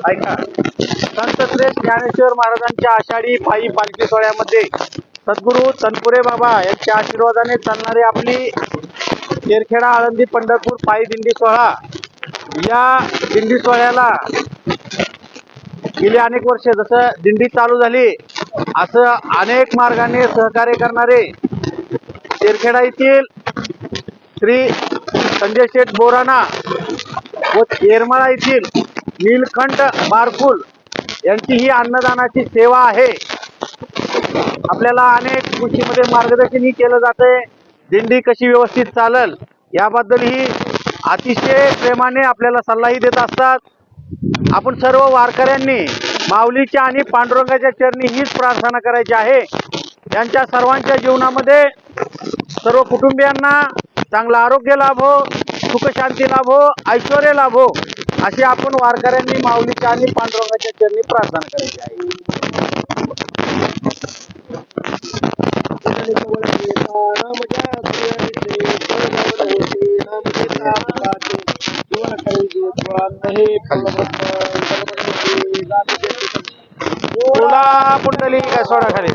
ऐका. संत श्रेष्ठ ज्ञानेश्वर महाराजांच्या आषाढी पायी पालखी सोहळ्यामध्ये सद्गुरू तनपुरे बाबा यांच्या आशीर्वादाने चालणारी आपली तेरखेडा आळंदी पंढरपूर पायी दिंडी सोहळा. या दिंडी सोहळ्याला गेली अनेक वर्ष. जसं दिंडी चालू झाली असं अनेक मार्गाने सहकार्य करणारे तेरखेडा येथील श्री संजय शेठ बोराणा व येरमाळा येथील नीलकंठ बारकुल यांची ही अन्नदानाची सेवा आहे. आपल्याला अनेक गोष्टीमध्ये मार्गदर्शनही केलं जाते दिंडी कशी व्यवस्थित चालल याबद्दलही अतिशय प्रेमाने आपल्याला सल्लाही देत असतात. आपण सर्व वारकऱ्यांनी माऊलीच्या आणि पांडुरंगाच्या चरणी हीच प्रार्थना करायची आहे. त्यांच्या सर्वांच्या जीवनामध्ये सर्व कुटुंबियांना चांगलं आरोग्य लाभो सुखशांती लाभो ऐश्वर लाभो. अशी आपण वारकऱ्यांनी माऊलीच्या आणि पांडुरंगाच्या चरणी प्रार्थना करायची आहे. पुंडली काय सोडा खाली.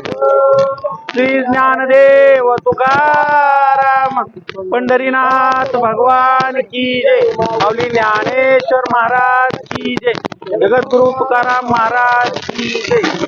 श्री ज्ञानदेव तुका. पंढरीनाथ भगवान की जय. माऊली ज्ञानेश्वर महाराज की जय. जगद्गुरु तुकाराम महाराज की जय.